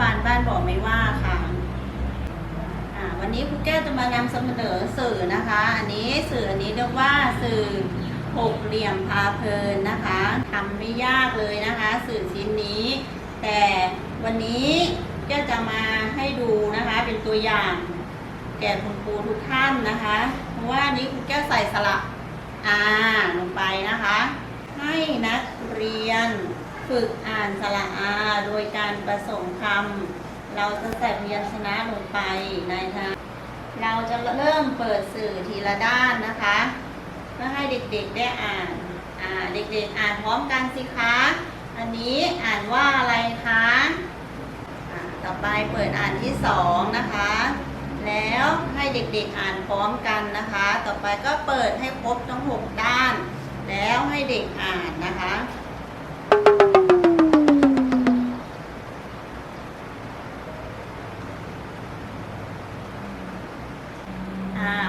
บาลบ้านบอกไม่ว่าค่ะวันนี้ครูแก้วจะมานำเสนอสื่อนะคะ อันนี้สื่ออันนี้เรียกว่าสื่อหกเหลี่ยมพาเพลินนะคะทำไม่ยากเลยนะคะ สื่อชิ้นนี้ แต่วันนี้ก็จะมาให้ดูนะคะเป็นตัวอย่าง แก่คุณครูทุกท่านนะคะเพราะว่านี้ครูแก้วใส่สระอาลงไปนะคะ ให้นักเรียน ฝึกอ่านสระอา โดยการผสมคำเราจะใส่พยัญชนะลงไปในนะเราจะเริ่มเปิดสื่อทีละด้านนะคะ เพื่อให้เด็กๆได้อ่านอ่าเด็กๆอ่านพร้อมกันสิคะ อันนี้อ่านว่าอะไรคะอ่าต่อไปเปิดอ่านที่สองนะคะ แล้วให้เด็กๆอ่านพร้อมกันนะคะ ต่อไปก็เปิดให้ครบทั้งหกด้าน แล้วให้เด็กอ่านนะคะ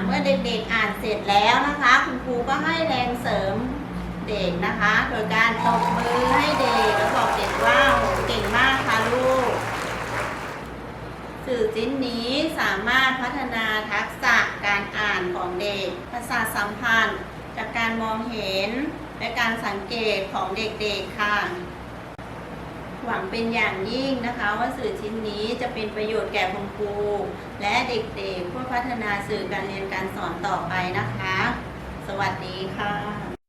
เมื่อเด็กๆอ่านเสร็จแล้วนะคะ คุณครูก็ให้แรงเสริมเด็กนะคะ โดยการตบมือให้เด็กแล้วบอกเด็กว่าโหเก่งมากค่ะลูก สื่อชิ้นนี้สามารถพัฒนาทักษะการอ่านของเด็กประสาสัมพันธ์จากการมองเห็นและการสังเกตของเด็กๆค่ะ หวังเป็นอย่างยิ่งนะคะ ว่าสื่อชิ้นนี้จะเป็นประโยชน์แก่คุณครูและเด็กๆเพื่อพัฒนาสื่อการเรียนการสอนต่อไปนะคะ สวัสดีค่ะ